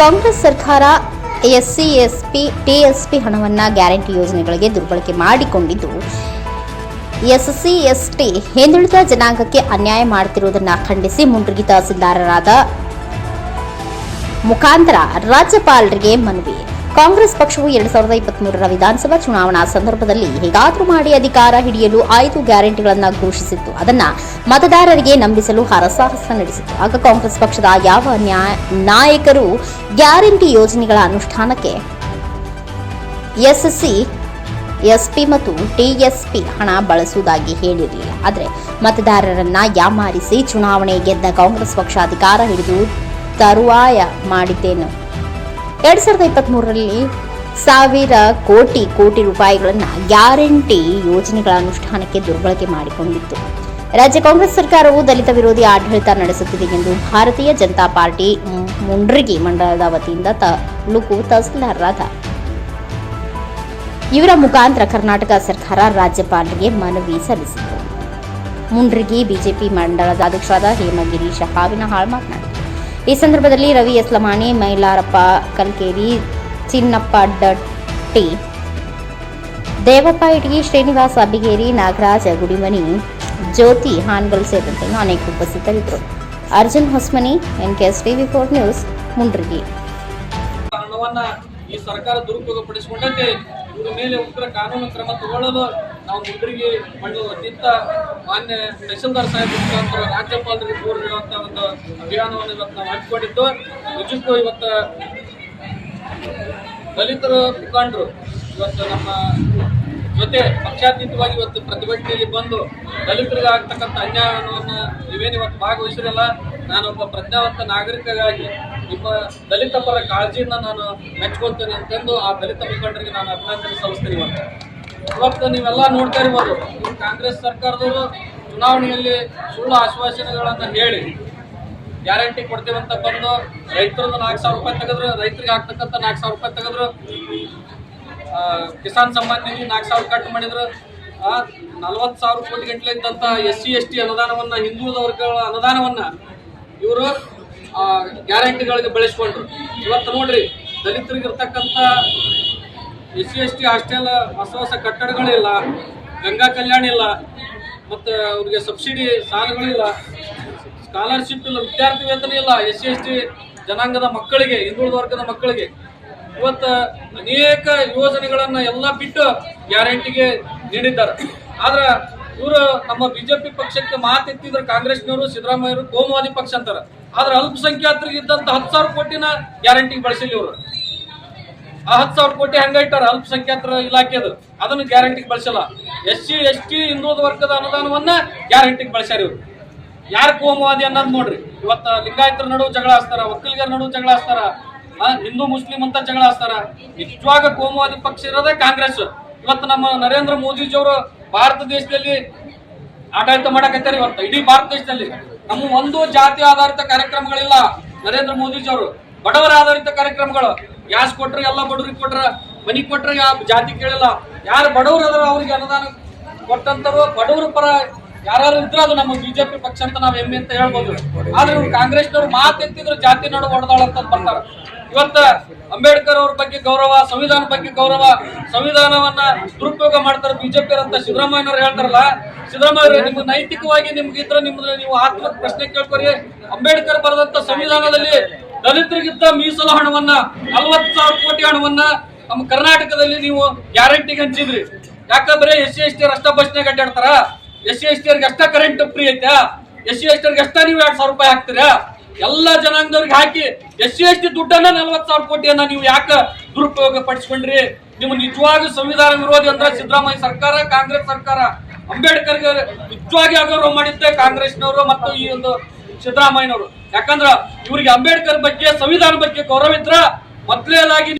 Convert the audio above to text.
ಕಾಂಗ್ರೆಸ್ ಸರ್ಕಾರ SC, SP, TSP ಹಣವನ್ನು guarantee ಯೋಜನೆಗಳಿಗೆ ದುರ್ಬಳಕೆ ಮಾಡಿಕೊಂಡಿದ್ದು. ಎಸ್ಸಿ, ಎಸ್ಟಿ ಹಿಂದುಳಿದ ಜನಾಂಗಕ್ಕೆ ಅನ್ಯಾಯ ಮಾಡುತ್ತಿರುವುದನ್ನು ಖಂಡಿಸಿ ಮುಂಡ್ರಿಗಿ ತಹಸೀಲ್ದಾರರಾದ ಮುಖಾಂತರ ರಾಜ್ಯಪಾಲರಿಗೆ ಮನವಿ. ಕಾಂಗ್ರೆಸ್ ಪಕ್ಷವು ಎರಡ್ ಸಾವಿರದ ಇಪ್ಪತ್ಮೂರರ ವಿಧಾನಸಭಾ ಚುನಾವಣಾ ಸಂದರ್ಭದಲ್ಲಿ ಹೇಗಾದರೂ ಮಾಡಿ ಅಧಿಕಾರ ಹಿಡಿಯಲು ಐದು ಗ್ಯಾರಂಟಿಗಳನ್ನು ಘೋಷಿಸಿತ್ತು. ಅದನ್ನ ಮತದಾರರಿಗೆ ನಂಬಿಸಲು ಹರಸಾಹಸ ನಡೆಸಿತ್ತು. ಆಗ ಕಾಂಗ್ರೆಸ್ ಪಕ್ಷದ ಯಾವ ನಾಯಕರು ಗ್ಯಾರಂಟಿ ಯೋಜನೆಗಳ ಅನುಷ್ಠಾನಕ್ಕೆ ಎಸ್ಎಸ್ಸಿ ಎಸ್ಪಿ ಮತ್ತು ಟಿಎಸ್ಪಿ ಹಣ ಬಳಸುವುದಾಗಿ ಹೇಳಿರಲಿಲ್ಲ. ಆದರೆ ಮತದಾರರನ್ನ ಯಾಮಾರಿಸಿ ಚುನಾವಣೆ ಗೆದ್ದ ಕಾಂಗ್ರೆಸ್ ಪಕ್ಷ ಅಧಿಕಾರ ಹಿಡಿದು ತರುವಾಯ ಮಾಡಿದ್ದೇನು? ಎರಡ್ ಸಾವಿರದ ಇಪ್ಪತ್ತ್ಮೂರರಲ್ಲಿ ಸಾವಿರ ಕೋಟಿ ಕೋಟಿ ರೂಪಾಯಿಗಳನ್ನು ಗ್ಯಾರಂಟಿ ಯೋಜನೆಗಳ ಅನುಷ್ಠಾನಕ್ಕೆ ದುರ್ಬಳಕೆ ಮಾಡಿಕೊಂಡಿತ್ತು. ರಾಜ್ಯ ಕಾಂಗ್ರೆಸ್ ಸರ್ಕಾರವು ದಲಿತ ವಿರೋಧಿ ಆಡಳಿತ ನಡೆಸುತ್ತಿದೆ ಎಂದು ಭಾರತೀಯ ಜನತಾ ಪಾರ್ಟಿ ಮುಂಡ್ರಿಗಿ ಮಂಡಲದ ವತಿಯಿಂದ ತಾಲೂಕು ತಹಸೀಲ್ದಾರರಾದ ಇವರ ಮುಖಾಂತರ ಕರ್ನಾಟಕ ಸರ್ಕಾರ ರಾಜ್ಯಪಾಲರಿಗೆ ಮನವಿ ಸಲ್ಲಿಸಿತು. ಮುಂಡ್ರಿಗಿ ಬಿಜೆಪಿ ಮಂಡಲದ ಅಧ್ಯಕ್ಷರಾದ ಹೇಮಗಿರೀಶ ಹಾವಿನಹಾಳ್ ಮಾತನಾಡಿದರು. ಈ ಸಂದರ್ಭದಲ್ಲಿ ರವಿ ಎಸ್ಲಮಾಣಿ, ಮೈಲಾರಪ್ಪ ಕಲ್ಕೇರಿ ಚಿನ್ನಪ್ಪ ಡಟ್ಟಿ, ದೇವಪ್ಪ ಇಟಗಿ, ಶ್ರೀನಿವಾಸ್ ಅಬ್ಬಿಗೇರಿ, ನಾಗರಾಜ ಗುಡಿಮನಿ, ಜ್ಯೋತಿ ಹಾನ್ಗಲ್ ಸೇರಿದಂತೆ ಅನೇಕ ಉಪಸ್ಥಿತರಿದ್ದರು. Arjun Hosmani, NKS TV four news, Mundargi. ಈ ಸರ್ಕಾರ ದುರುಪಯೋಗ ಪಡಿಸಿಕೊಂಡಂತೆ ಮೇಲೆ ಉಗ್ರ ಕಾನೂನು ಕ್ರಮ ತಗೊಳ್ಳಲು ನಾವು ಮುಂಡ್ರಿಗೆ ಮಣ್ಣು ಅತ್ಯಂತ ಮಾನ್ಯ ತಹಸೀಲ್ದಾರ್ ಸಾಹೇಬ್ ಮುಖಾಂತರ ರಾಜ್ಯಪಾಲರಿಗೆ ಕೋರಿರುವಂತ ಒಂದು ಅಭಿಯಾನವನ್ನು ಇವತ್ತು ನಾವು ಹಾಕಿಕೊಂಡಿದ್ದು ನಿಜಕ್ಕೂ ಇವತ್ತು ದಲಿತರ ಮುಖಂಡರು ಇವತ್ತು ನಮ್ಮ ಜೊತೆ ಪಕ್ಷಾತೀತವಾಗಿ ಇವತ್ತು ಪ್ರತಿಭಟನೆಯಲ್ಲಿ ಬಂದು ದಲಿತರಿಗೆ ಆಗ್ತಕ್ಕಂಥ ಅನ್ಯಾಯವನ್ನು ನೀವೇನು ಇವತ್ತು ಭಾಗವಹಿಸಿರಲ್ಲ, ನಾನೊಬ್ಬ ಪ್ರಜ್ಞಾವಂತ ನಾಗರಿಕಗಾಗಿ ನಿಮ್ಮ ದಲಿತ ಪರ ಕಾಳಜಿಯನ್ನು ನಾನು ಮೆಚ್ಕೊಳ್ತೇನೆ ಅಂತಂದು ಆ ದಲಿತ ಮುಖಂಡರಿಗೆ ನಾನು ಅಭಿನಂದನೆ ಸಲ್ಲಿಸ್ತೇನೆ ಇವತ್ತು. ಇವತ್ತು ನೀವೆಲ್ಲ ನೋಡ್ತಾ ಇರ್ಬೋದು ಕಾಂಗ್ರೆಸ್ ಸರ್ಕಾರದವರು ಚುನಾವಣೆಯಲ್ಲಿ ಸುಳ್ಳು ಆಶ್ವಾಸನೆಗಳನ್ನು ಹೇಳಿ, ಗ್ಯಾರಂಟಿ ಕೊಡ್ತೀವಿ ಅಂತ ಬಂದು ರೈತರದ್ದು ನಾಲ್ಕು ಸಾವಿರ ರೂಪಾಯಿ ತೆಗೆದ್ರು, ರೈತರಿಗೆ ಆಗ್ತಕ್ಕಂಥ ನಾಲ್ಕು ಸಾವಿರ ರೂಪಾಯಿ ತೆಗೆದ್ರು ಕಿಸಾನ್ ಸಮ್ಮಾನ್ ನಿಧಿ ನಾಲ್ಕು ಸಾವಿರ ಕಟ್ ಮಾಡಿದ್ರು ನಲ್ವತ್ತು ಸಾವಿರ ಕೋಟಿ ಗಂಟಲೆ ಇದ್ದಂಥ ಎಸ್ ಸಿ ಎಸ್ ಟಿ ಅನುದಾನವನ್ನ, ಹಿಂದುಳಿದ ವರ್ಗಗಳ ಅನುದಾನವನ್ನ ಇವರು ಗ್ಯಾರಂಟಿಗಳಿಗೆ ಬೆಳೆಸ್ಕೊಂಡ್ರು. ಇವತ್ತು ನೋಡ್ರಿ ದಲಿತರಿಗೆ ಇರ್ತಕ್ಕಂಥ S C S T hostel ಹೊಸ ಹೊಸ ಕಟ್ಟಡಗಳಿಲ್ಲ, ಗಂಗಾ ಕಲ್ಯಾಣ ಇಲ್ಲ, ಮತ್ತು ಅವ್ರಿಗೆ ಸಬ್ಸಿಡಿ ಸಾಲಗಳಿಲ್ಲ ಸ್ಕಾಲರ್ಶಿಪ್ ಇಲ್ಲ, ವಿದ್ಯಾರ್ಥಿ ವೇತನ ಇಲ್ಲ, ಎಸ್ ಸಿ ಎಸ್ ಟಿ ಜನಾಂಗದ ಮಕ್ಕಳಿಗೆ, ಹಿಂದುಳಿದ ವರ್ಗದ ಮಕ್ಕಳಿಗೆ. ಇವತ್ತು ಅನೇಕ ಯೋಜನೆಗಳನ್ನ ಎಲ್ಲ ಬಿಟ್ಟು ಗ್ಯಾರಂಟಿಗೆ ನೀಡಿದ್ದಾರೆ. ಆದ್ರೆ ಇವರು ನಮ್ಮ ಬಿಜೆಪಿ ಪಕ್ಷಕ್ಕೆ ಮಾತೆತ್ತಿದ್ರು ಕಾಂಗ್ರೆಸ್ನವರು ಸಿದ್ದರಾಮಯ್ಯರು ಕೋಮುವಾದಿ ಪಕ್ಷ ಅಂತಾರೆ. ಆದ್ರೆ ಅಲ್ಪಸಂಖ್ಯಾತರಿಗೆ ಇದ್ದಂತ ಹತ್ತು ಸಾವಿರ ಕೋಟಿನ ಗ್ಯಾರಂಟಿಗೆ ಬಳಸಿಲ್ಲ ಇವರು. ಆ ಹತ್ತು ಸಾವಿರ ಕೋಟಿ ಹಂಗ ಇಟ್ಟಾರ? ಅಲ್ಪಸಂಖ್ಯಾತರ ಇಲಾಖೆದು ಅದನ್ನು ಗ್ಯಾರಂಟಿಗೆ ಬಳಸಲ್ಲ. ಎಸ್ ಸಿ, ಎಸ್ ಟಿ ಹಿಂದುಳಿದ ವರ್ಗದ ಅನುದಾನವನ್ನ ಗ್ಯಾರಂಟಿಗೆ ಬಳಸ್ಯಾರ ಇವರು. ಯಾರು ಕೋಮವಾದಿ ಅನ್ನೋದು ನೋಡ್ರಿ. ಇವತ್ತು ಲಿಂಗಾಯತರ ನಡುವೆ ಜಗಳ ಹಾಸ್ತಾರ ಒಕ್ಕಲಿಗರ ನಡುವೆ ಜಗಳ ಹಾಸ್ತಾರ ಹಿಂದೂ, ಮುಸ್ಲಿಂ ಅಂತ ಜಗಳ ಹಾಸ್ತಾರ ನಿಜವಾಗ ಕೋಮವಾದಿ ಪಕ್ಷ ಇರೋದೇ ಕಾಂಗ್ರೆಸ್. ಇವತ್ತು ನಮ್ಮ ನರೇಂದ್ರ ಮೋದಿಜಿಯವರು ಭಾರತ ದೇಶದಲ್ಲಿ ಆಡಳಿತ ಮಾಡಕತ್ತಾರ ಇವತ್ತು. ಇಡೀ ಭಾರತ ದೇಶದಲ್ಲಿ. ನಮ್ಮ ಒಂದು ಜಾತಿ ಆಧಾರಿತ ಕಾರ್ಯಕ್ರಮಗಳಿಲ್ಲ ನರೇಂದ್ರ ಮೋದಿಜಿ ಅವರು. ಬಡವರ ಆಧಾರಿತ ಕಾರ್ಯಕ್ರಮಗಳು. ಗ್ಯಾಸ್ ಕೊಟ್ರೆ ಎಲ್ಲ ಬಡವ್ರಿಗೆ ಕೊಟ್ರ, ಮನಿ ಕೊಟ್ರೆ ಯಾವ ಜಾತಿ ಕೇಳಿಲ್ಲ. ಯಾರು ಬಡವರು ಅದರ ಅವ್ರಿಗೆ ಅನುದಾನ ಕೊಟ್ಟಂತರು ಬಡವರ ಪರ ಯಾರು ಇದ್ರೆ ಅದು ನಮ್ಮ ಬಿಜೆಪಿ ಪಕ್ಷ ಅಂತ ನಾವು ಹೆಮ್ಮೆ ಅಂತ ಹೇಳ್ಬೋದು. ಆದ್ರೆ ಇವ್ರು ಕಾಂಗ್ರೆಸ್ನವ್ರು ಮಾತೆತ್ತಿದ್ರು ಜಾತಿ ನಡು ಹೊಡೆದಾಳ ಅಂತ ಬರ್ತಾರ. ಇವತ್ತ ಅಂಬೇಡ್ಕರ್ ಅವ್ರ ಬಗ್ಗೆ ಗೌರವ, ಸಂವಿಧಾನ ಬಗ್ಗೆ ಗೌರವ, ಸಂವಿಧಾನವನ್ನ ದುರುಪಯೋಗ ಮಾಡ್ತಾರೆ ಬಿಜೆಪಿ ಅಂತ ಸಿದ್ದರಾಮಯ್ಯನವ್ರು ಹೇಳ್ತಾರಲ್ಲ, ಸಿದ್ದರಾಮಯ್ಯ ನಿಮ್ಗೆ ನೈತಿಕವಾಗಿ ನಿಮ್ಗೆ ಇದ್ರೆ ನಿಮ್ದು ನೀವು ಆತ್ಮ ಪ್ರಶ್ನೆ ಕೇಳ್ಕೊರಿ. ಅಂಬೇಡ್ಕರ್ ಬರೆದಂತ ಸಂವಿಧಾನದಲ್ಲಿ ದಲಿತರಿಗಿದ್ದ ಮೀಸಲು ಹಣವನ್ನ, ನಲವತ್ತು ಸಾವಿರ ಕೋಟಿ ಹಣವನ್ನ ನಮ್ಮ ಕರ್ನಾಟಕದಲ್ಲಿ ನೀವು ಗ್ಯಾರಂಟಿಗೆ ಹಂಚಿದ್ರಿ. ಯಾಕಂದ್ರೆ ಎಸ್ ಸಿ ಎಸ್ ಟಿ ಅಷ್ಟ ಬಸ್ನಾಗ ಅಡ್ಡಾಡ್ತಾರ. ಎಸ್ ಸಿ ಎಸ್ ಟಿ ಅಷ್ಟ ಕರೆಂಟ್ ಫ್ರೀ ಐತಾ. ಎಸ್ ಸಿ ಎಸ್ ಟಿ ಅಷ್ಟ ನೀವು ಎರಡ್ ಸಾವಿರ ರೂಪಾಯಿ ಹಾಕ್ತೀರಾ? ಎಲ್ಲ ಜನಾಂಗದವ್ರಿಗೆ ಹಾಕಿ ಎಸ್ ಸಿ ಎಸ್ ಟಿ ದುಡ್ಡನ್ನ ನಲ್ವತ್ತು ಸಾವಿರ ಕೋಟಿಯನ್ನ ನೀವು ಯಾಕೆ ದುರುಪಯೋಗ ಪಡಿಸ್ಕೊಂಡ್ರಿ? ನಿಮ್ಮ ನಿಜವಾಗಿ ಸಂವಿಧಾನ ವಿರೋಧಿ ಅಂದ್ರೆ ಸಿದ್ದರಾಮಯ್ಯ ಸರ್ಕಾರ, ಕಾಂಗ್ರೆಸ್ ಸರ್ಕಾರ. ಅಂಬೇಡ್ಕರ್ಗೆ ನಿಜವಾಗಿ ಅಗೌರವ ಮಾಡಿದ್ದೆ ಕಾಂಗ್ರೆಸ್ನವರು ಮತ್ತು ಈ ಒಂದು ಸಿದ್ದರಾಮಯ್ಯನವರು. ಯಾಕಂದ್ರ ಇವರಿಗೆ ಅಂಬೇಡ್ಕರ್ ಬಗ್ಗೆ ಸಂವಿಧಾನ ಬಗ್ಗೆ ಗೌರವ ಇದ್ರ ಮೊದಲೇದಾಗಿ